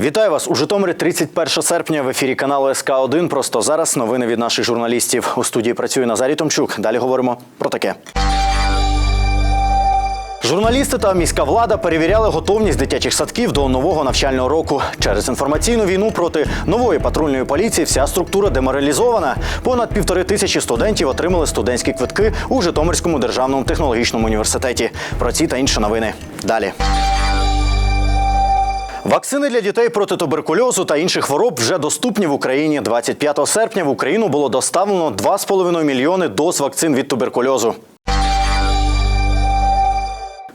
Вітаю вас у Житомирі 31 серпня в ефірі каналу СК 1 Просто зараз новини від наших журналістів. У студії працює Назарій Томчук. Далі говоримо про таке. Журналісти та міська влада перевіряли готовність дитячих садків до нового навчального року. Через інформаційну війну проти нової патрульної поліції вся структура деморалізована. Понад півтори тисячі студентів отримали студентські квитки у Житомирському державному технологічному університеті. Про ці та інші новини далі. Вакцини для дітей проти туберкульозу та інших хвороб вже доступні в Україні. 25 серпня в Україну було доставлено 2,5 мільйони доз вакцин від туберкульозу.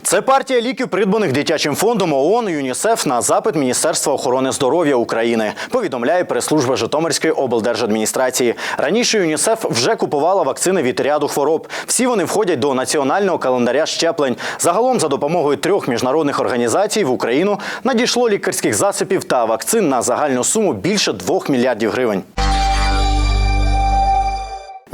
Це партія ліків, придбаних дитячим фондом ООН ЮНІСЕФ на запит Міністерства охорони здоров'я України. Повідомляє прес-служба Житомирської облдержадміністрації. Раніше ЮНІСЕФ вже купувала вакцини від ряду хвороб. Всі вони входять до національного календаря щеплень. Загалом, за допомогою трьох міжнародних організацій в Україну надійшло лікарських засобів та вакцин на загальну суму більше 2 мільярдів гривень.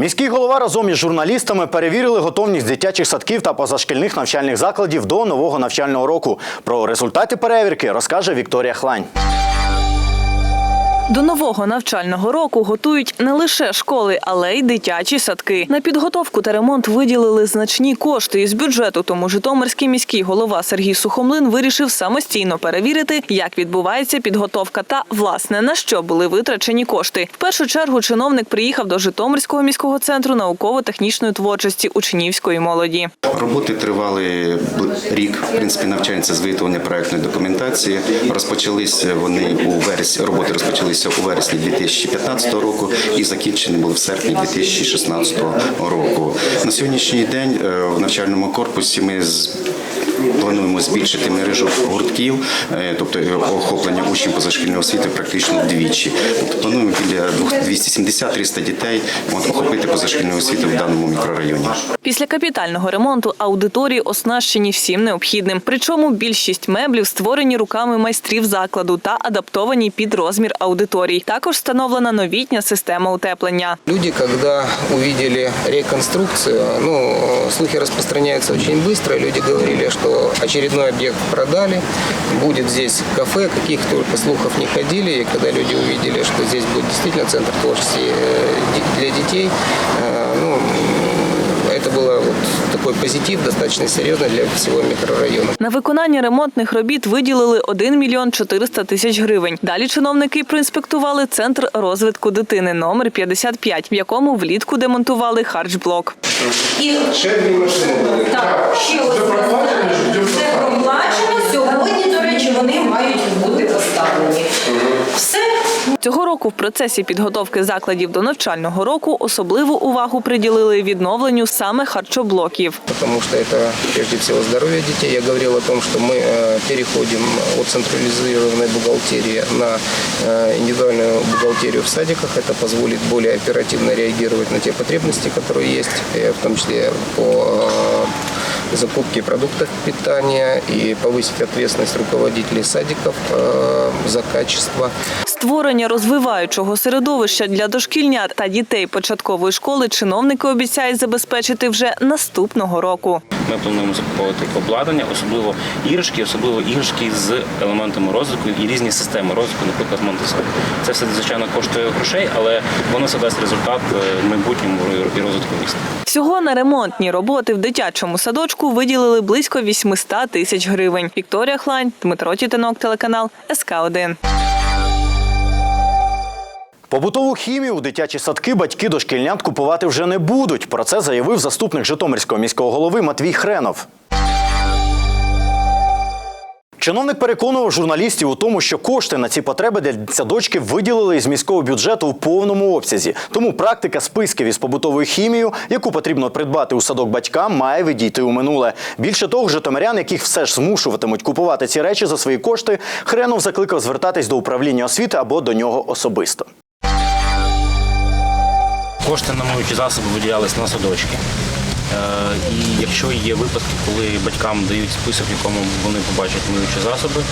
Міський голова разом із журналістами перевірили готовність дитячих садків та позашкільних навчальних закладів до нового навчального року. Про результати перевірки розкаже Вікторія Хлань. До нового навчального року готують не лише школи, але й дитячі садки. На підготовку та ремонт виділили значні кошти із бюджету. Тому Житомирський міський голова Сергій Сухомлин вирішив самостійно перевірити, як відбувається підготовка та власне на що були витрачені кошти. В першу чергу чиновник приїхав до Житомирського міського центру науково-технічної творчості учнівської молоді. Роботи тривали рік. В принципі, навчається з виготовлення проектної документації. Розпочалися вони у вересні. Роботи розпочалися у вересні 2015 року і закінчені були в серпні 2016 року. На сьогоднішній день е, в навчальному корпусі ми з Плануємо збільшити мережу гуртків, е, тобто охоплення учнів позашкільної освіти практично вдвічі. Тобто плануємо біля 270-300 дітей от, охопити позашкільну освіту в даному мікрорайоні. Після капітального ремонту аудиторії оснащені всім необхідним. Причому більшість меблів створені руками майстрів закладу та адаптовані під розмір аудиторій. Також встановлена новітня система утеплення. Люди, когда увидели реконструкцию, ну, слухи распространяются очень быстро. Люди говорили, что очередной объект продали, будет здесь кафе, каких только слухов не ходили. И когда люди увидели, что здесь будет действительно центр творчества э, ди- для детей, э, ну, это было вот такой позитив достаточно серьезный для всего микрорайона. На виконання ремонтних робіт виділили 1 мільйон 400 тисяч гривень. Далі чиновники проінспектували центр розвитку дитини номер 55, в якому влітку демонтували харчблок. І так, ще ось це проплачено. Сьогодні, до речі, вони мають бути поставлені. Все. Цього року в процесі підготовки закладів до навчального року особливу увагу приділили відновленню саме харчоблоків. потому что это прежде всего здоровье детей. Я говорил о том, что мы э, переходим от централизированной бухгалтерии на э, индивидуальную бухгалтерию в садиках. Это позволит более оперативно реагировать на те потребности, которые есть, э, в том числе по э, закупке продуктов питания и повысить ответственность руководителей садиков э, за качество. Створення розвиваючого середовища для дошкільнят та дітей початкової школи чиновники обіцяють забезпечити вже наступного року. Ми плануємо закуповувати обладнання, особливо іграшки, особливо іграшки з елементами розвитку і різні системи розвитку, наприклад, Монтесорі. Це все звичайно коштує грошей, але воно все дасть результат е, в майбутньому і розвитку міста. Всього на ремонтні роботи в дитячому садочку виділили близько 800 тисяч гривень. Вікторія Хлань, Дмитро Тітинок, телеканал СК 1 Побутову хімію у дитячі садки батьки дошкільнят купувати вже не будуть. Про це заявив заступник Житомирського міського голови Матвій Хренов. Чиновник переконував журналістів у тому, що кошти на ці потреби для садочків виділили із міського бюджету у повному обсязі. Тому практика списків із побутовою хімією, яку потрібно придбати у садок батькам, має відійти у минуле. Більше того, житомирян, яких все ж змушуватимуть купувати ці речі за свої кошти, Хренов закликав звертатись до управління освіти або до нього особисто. Кошти на миючі засоби виділялись на садочки. Е, І якщо є випадки, коли батькам дають список, в якому вони побачать миючі засоби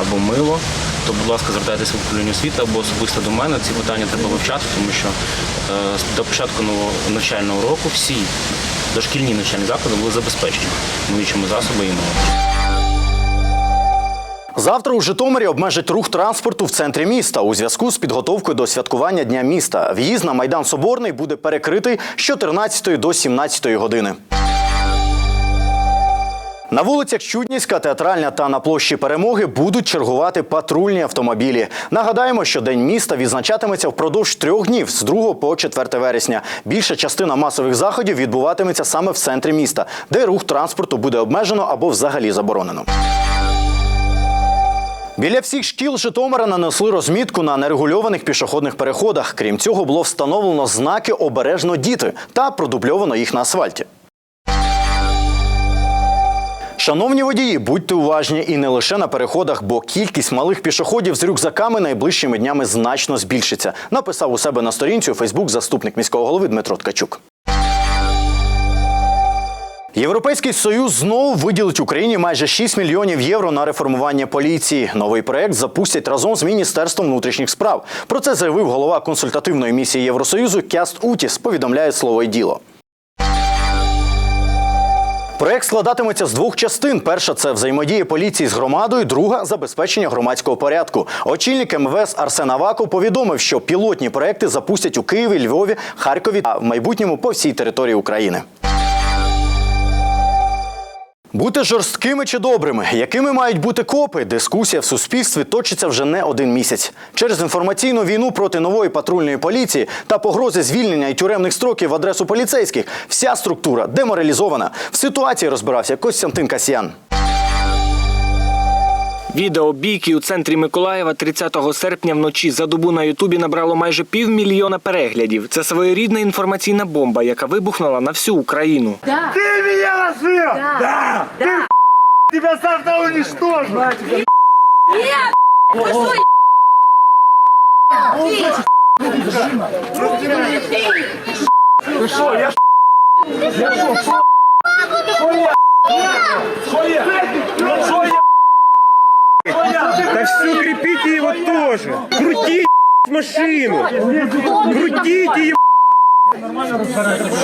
або мило, то, будь ласка, звертайтеся в управління освіти або особисто до мене. Ці питання треба вивчати, тому що е, до початку навчального року всі дошкільні навчальні заклади були забезпечені миючими засобами і милом. Завтра у Житомирі обмежать рух транспорту в центрі міста у зв'язку з підготовкою до святкування Дня міста. В'їзд на Майдан Соборний буде перекритий з 14 до 17 години. На вулицях Чуднівська, Театральна та на площі Перемоги будуть чергувати патрульні автомобілі. Нагадаємо, що День міста відзначатиметься впродовж трьох днів з 2 по 4 вересня. Більша частина масових заходів відбуватиметься саме в центрі міста, де рух транспорту буде обмежено або взагалі заборонено. Біля всіх шкіл Житомира нанесли розмітку на нерегульованих пішохідних переходах. Крім цього, було встановлено знаки Обережно діти та продубльовано їх на асфальті. Шановні водії, будьте уважні і не лише на переходах, бо кількість малих пішоходів з рюкзаками найближчими днями значно збільшиться. Написав у себе на сторінці у Фейсбук заступник міського голови Дмитро Ткачук. Європейський союз знову виділить Україні майже 6 мільйонів євро на реформування поліції. Новий проект запустять разом з міністерством внутрішніх справ. Про це заявив голова консультативної місії Євросоюзу Кяст Утіс. Повідомляє слово й діло. Проект складатиметься з двох частин. Перша це взаємодія поліції з громадою, друга забезпечення громадського порядку. Очільник МВС Арсен Аваков повідомив, що пілотні проекти запустять у Києві, Львові, Харкові та в майбутньому по всій території України. Бути жорсткими чи добрими, якими мають бути копи? Дискусія в суспільстві точиться вже не один місяць. Через інформаційну війну проти нової патрульної поліції та погрози звільнення і тюремних строків в адресу поліцейських. Вся структура деморалізована. В ситуації розбирався Костянтин Касьян. Відео бійки у центрі Миколаєва 30 серпня вночі за добу на Ютубі набрало майже півмільйона переглядів. Це своєрідна інформаційна бомба, яка вибухнула на всю Україну. Ты меня нашил! Да! Ты тебя завтра уничтожу! Да все, крепите его тоже. Крутите машину. Крутите его.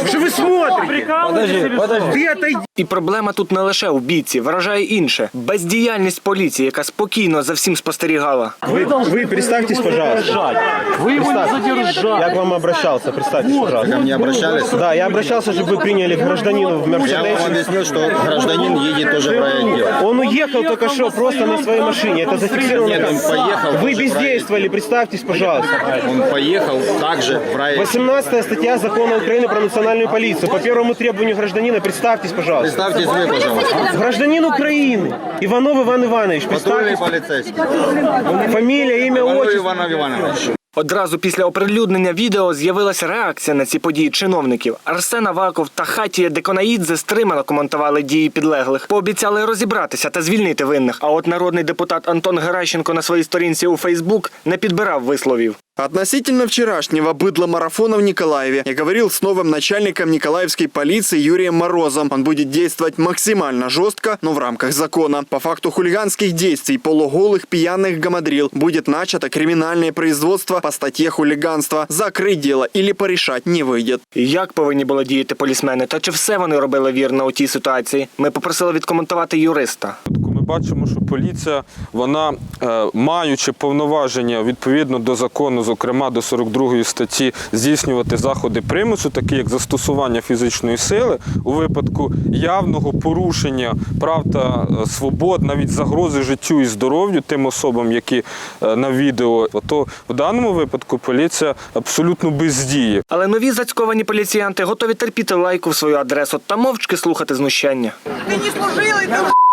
Что вы смотрите? Подожди, подожди. Ты отойди. І проблема тут не лише в бійці, вражає інше бездіяльність поліції, яка спокійно за всім спостерігала. Вы, вы представьтесь, пожалуйста. Вы его не задержали. Я к вам обращался, представьтесь, пожалуйста. Ко мне обращались? Да, я обращался, чтобы вы приняли гражданину в Я вам Мерседесе. объяснил, что гражданин едет тоже правильно делать. Он уехал только что просто на своей машине. Это зафиксировано. Нет, он поехал. Вы тоже бездействовали, представьтесь, пожалуйста. правильно. Он поехал также правильно. 18 статья закона Украины про национальную полицию. По первому требованию гражданина представьтесь, пожалуйста. Представьтесь вы, пожалуйста. Гражданин Украины. Иванов Иван Иванович, Патрульный представьтесь. полицейский. Фамилия, имя, Иванов отчество. Иванов Иванович. Одразу після оприлюднення відео з'явилася реакція на ці події чиновників. Арсен Аваков та Хатія Деконаїдзе стримано коментували дії підлеглих. Пообіцяли розібратися та звільнити винних. А от народний депутат Антон Геращенко на своїй сторінці у Фейсбук не підбирав висловів. Относительно вчерашнего быдло-марафона в Николаеве я говорил с новым начальником Николаевской полиции Юрием Морозом. Он будет действовать максимально жестко, но в рамках закона. По факту хулиганских действий полуголых пьяных гамадрил будет начато криминальное производство по статье хулиганство. Закрыть дело или порешать не выйдет. Як повинні були діяти полісмени, та чи все вони робили вірно у тій ситуації? Ми попросили відкоментувати юриста. Бачимо, що поліція, вона е, маючи повноваження відповідно до закону, зокрема до 42 статті, здійснювати заходи примусу, такі як застосування фізичної сили у випадку явного порушення прав та е, свобод, навіть загрози життю і здоров'ю тим особам, які е, на відео, то в даному випадку поліція абсолютно бездіє. Але нові зацьковані поліціянти готові терпіти лайку в свою адресу та мовчки слухати знущання. Ты не служил, ты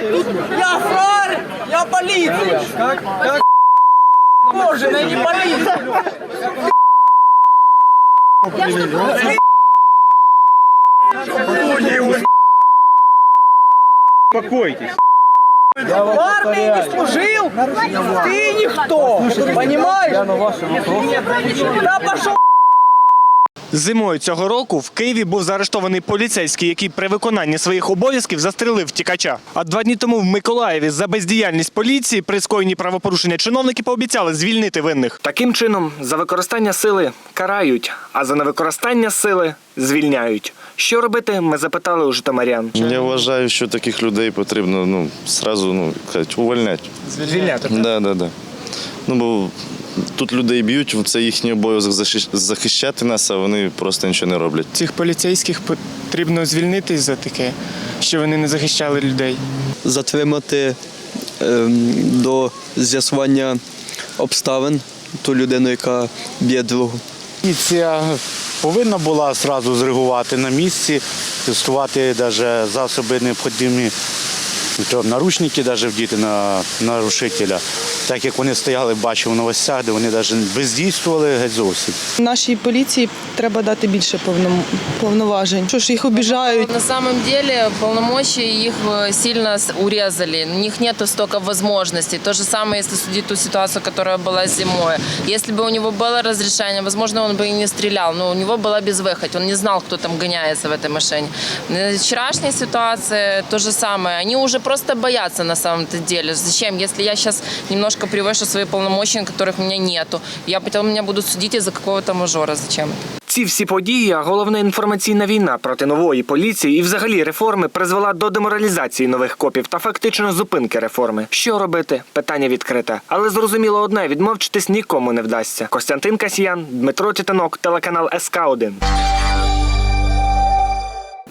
Я фрар, я полиция. Как? Как? Боже, я не полиция. Успокойтесь. В армии не служил, ты никто. Понимаешь? Да пошел Зимою цього року в Києві був заарештований поліцейський, який при виконанні своїх обов'язків застрелив втікача. А два дні тому в Миколаєві за бездіяльність поліції при скоєнні правопорушення чиновники пообіцяли звільнити винних. Таким чином, за використання сили карають, а за невикористання сили звільняють. Що робити? Ми запитали у житомирян. Я вважаю, що таких людей потрібно ну, сразу ну, кажуть, увольняти. Звільняти. Да, да, да. Ну, бо тут людей б'ють, це їхній обов'язок захищати нас, а вони просто нічого не роблять. Цих поліцейських потрібно звільнити за таке, що вони не захищали людей. затримати ем, до з'ясування обставин ту людину, яка б'є другу. Поліція повинна була одразу зреагувати на місці, тестувати навіть засоби необхідні, наручники навіть вдіти на нарушителя Так як вони стояли, бачив у новостях, де вони навіть бездійствували геть зовсім. Нашій поліції треба дати більше повном- повноважень. Що ж їх обіжають? На самом деле полномочия их э, сильно с- урезали. У них нету столько возможностей. То же самое, если судить ту ситуацию, которая была зимой. Если бы у него было разрешение, возможно, он бы и не стрелял. Но у него была безвыходь. Он не знал, кто там гоняется в этой машине. Э, Вчерашняя ситуация то же самое. Они уже просто боятся на самом-то деле. Зачем? Если я сейчас немножко превышу свои полномочия, которых у меня нету, я потом меня будут судить из-за какого-то мажора. Зачем? Ці всі події, а головне інформаційна війна проти нової поліції і взагалі реформи призвела до деморалізації нових копів та фактично зупинки реформи. Що робити? Питання відкрите. Але зрозуміло одне: відмовчитись нікому не вдасться. Костянтин Касьян, Дмитро Титанок, телеканал СК 1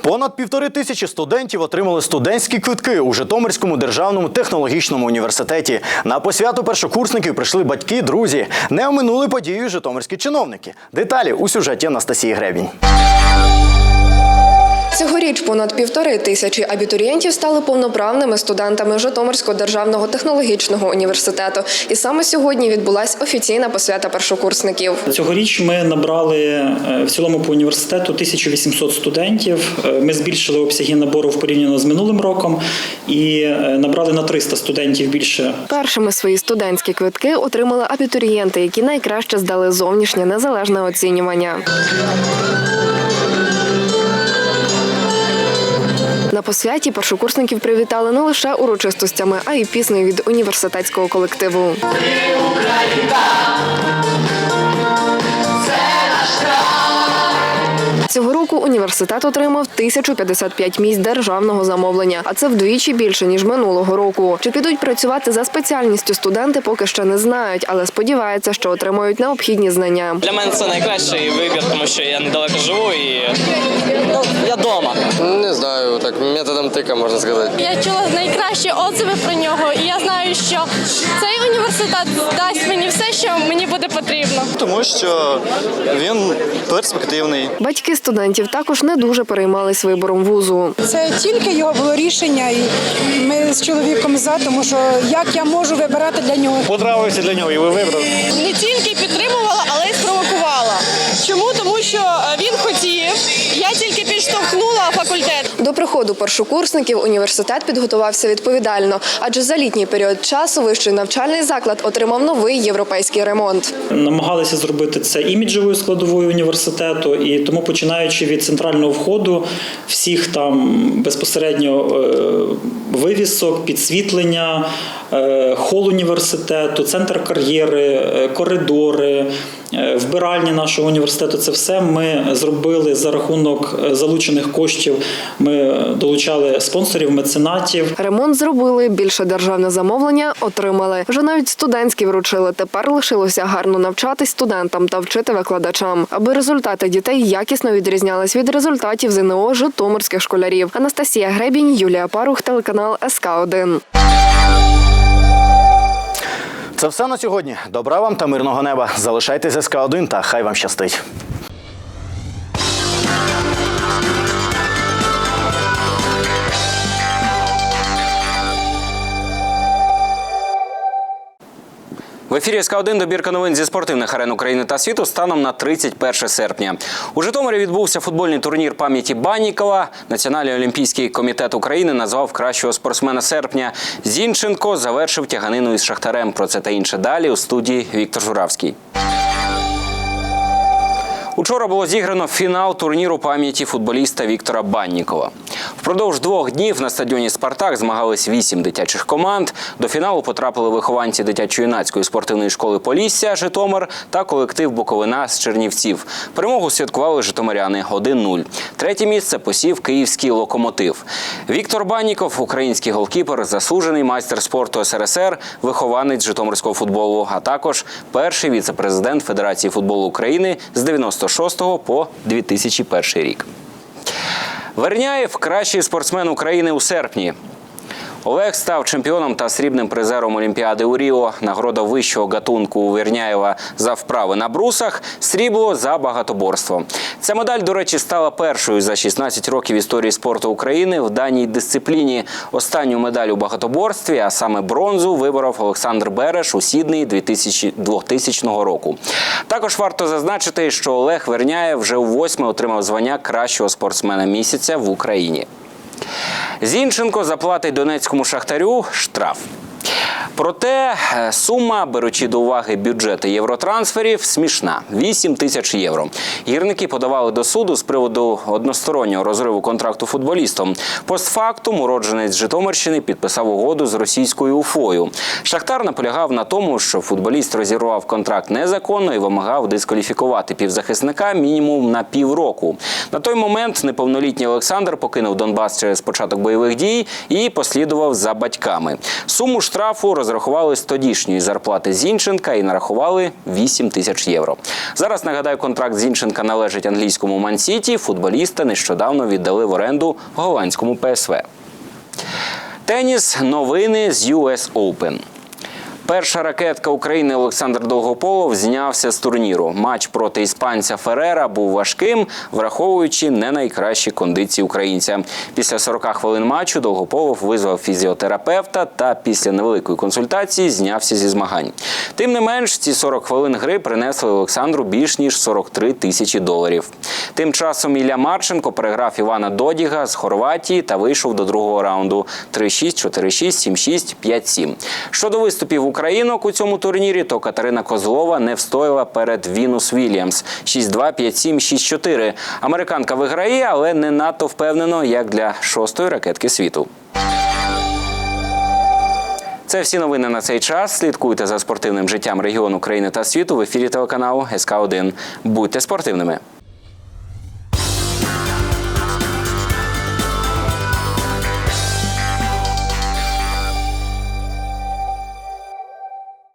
Понад півтори тисячі студентів отримали студентські квитки у Житомирському державному технологічному університеті. На посвяту першокурсників прийшли батьки, друзі. Не оминули подію житомирські чиновники. Деталі у сюжеті Анастасії Гребінь. Цьогоріч понад півтори тисячі абітурієнтів стали повноправними студентами Житомирського державного технологічного університету. І саме сьогодні відбулася офіційна посвята першокурсників. Цьогоріч ми набрали е, в цілому по університету 1800 студентів. Е, Ми збільшили обсяги набору в порівняно з минулим роком і е, набрали на 300 студентів більше. Першими свої студентські квитки отримали абітурієнти, які найкраще здали зовнішнє незалежне оцінювання. На посвяті першокурсників привітали не лише урочистостями, а й піснею від університетського колективу. Цього року університет отримав 1055 місць державного замовлення, а це вдвічі більше ніж минулого року. Чи підуть працювати за спеціальністю студенти, поки ще не знають, але сподіваються, що отримають необхідні знання. Для мене це найкращий вибір, тому що я недалеко живу і ну, я вдома. Не знаю, так методом тика можна сказати. Я чула найкращі отзиви про нього, і я знаю, що цей університет дасть мені все, що мені буде потрібно. Тому що він перспективний. Батьки студентів також не дуже переймались вибором вузу. Це тільки його було рішення, і ми з чоловіком за, тому що як я можу вибирати для нього. Подравився для нього і ви вибрали. Не тільки підтримувала, але й спровокувала. Чому? Тому що приходу першокурсників університет підготувався відповідально, адже за літній період часу вищий навчальний заклад отримав новий європейський ремонт. Намагалися зробити це іміджевою складовою університету, і тому починаючи від центрального входу, всіх там безпосередньо е, вивісок, підсвітлення, хол університету, центр кар'єри, е, коридори. е, Вбиральні нашого університету це все ми зробили за рахунок е, залучених коштів. Ми долучали спонсорів, меценатів. Ремонт зробили, більше державне замовлення отримали. Вже навіть студентські вручили. Тепер лишилося гарно навчатись студентам та вчити викладачам, аби результати дітей якісно відрізнялись від результатів ЗНО житомирських школярів. Анастасія Гребінь, Юлія Парух, телеканал СК 1 Це все на сьогодні. Добра вам та мирного неба. Залишайтеся СК 1 та хай вам щастить. В ефірі СК 1 добірка новин зі спортивних арен України та світу станом на 31 серпня. У Житомирі відбувся футбольний турнір пам'яті Баннікова. Національний олімпійський комітет України назвав кращого спортсмена серпня. Зінченко завершив тяганину із Шахтарем. Про це та інше далі у студії Віктор Журавський. Учора було зіграно фінал турніру пам'яті футболіста Віктора Баннікова. Впродовж двох днів на стадіоні Спартак змагались вісім дитячих команд. До фіналу потрапили вихованці дитячо-юнацької спортивної школи Полісся Житомир та колектив Буковина з Чернівців. Перемогу святкували житомиряни 1-0. Третє місце посів київський локомотив. Віктор Банніков, український голкіпер, заслужений майстер спорту СРСР, вихованець житомирського футболу, а також перший віце-президент Федерації футболу України з 96 по 2001 рік. Верняєв кращий спортсмен України у серпні. Олег став чемпіоном та срібним призером Олімпіади у Ріо. Нагорода вищого гатунку у Верняєва за вправи на брусах, срібло за багатоборство. Ця медаль, до речі, стала першою за 16 років історії спорту України в даній дисципліні. Останню медаль у багатоборстві, а саме бронзу, виборов Олександр Береш у Сіднеї 2000 2000 року. Також варто зазначити, що Олег Верняєв вже у восьме отримав звання кращого спортсмена місяця в Україні. Зінченко заплатить донецькому шахтарю штраф. Проте е, сума, беручи до уваги бюджети євротрансферів, смішна 8 тисяч євро. Гірники подавали до суду з приводу одностороннього розриву контракту футболістом. Постфактум уродженець Житомирщини підписав угоду з російською уфою. Шахтар наполягав на тому, що футболіст розірвав контракт незаконно і вимагав дискваліфікувати півзахисника мінімум на півроку. На той момент неповнолітній Олександр покинув Донбас через початок бойових дій і послідував за батьками. Суму штрафу розрахували з тодішньої зарплати Зінченка і нарахували 8 тисяч євро. Зараз нагадаю, контракт Зінченка належить англійському Мансіті. Футболіста нещодавно віддали в оренду голландському ПСВ. Теніс новини з US Open. Перша ракетка України Олександр Довгополов знявся з турніру. Матч проти іспанця Ферера був важким, враховуючи не найкращі кондиції українця. Після 40 хвилин матчу Довгополов визвав фізіотерапевта та після невеликої консультації знявся зі змагань. Тим не менш, ці 40 хвилин гри принесли Олександру більш ніж 43 тисячі доларів. Тим часом Ілля Марченко переграв Івана Додіга з Хорватії та вийшов до другого раунду 3-6, 4-6, 7-6, 5-7. Щодо виступів українок у цьому турнірі, то Катерина Козлова не встояла перед Вінус Вільямс 6-2, 5-7, 6-4. Американка виграє, але не надто впевнено, як для шостої ракетки світу. Це всі новини на цей час. Слідкуйте за спортивним життям регіону України та світу в ефірі телеканалу СК 1 Будьте спортивними.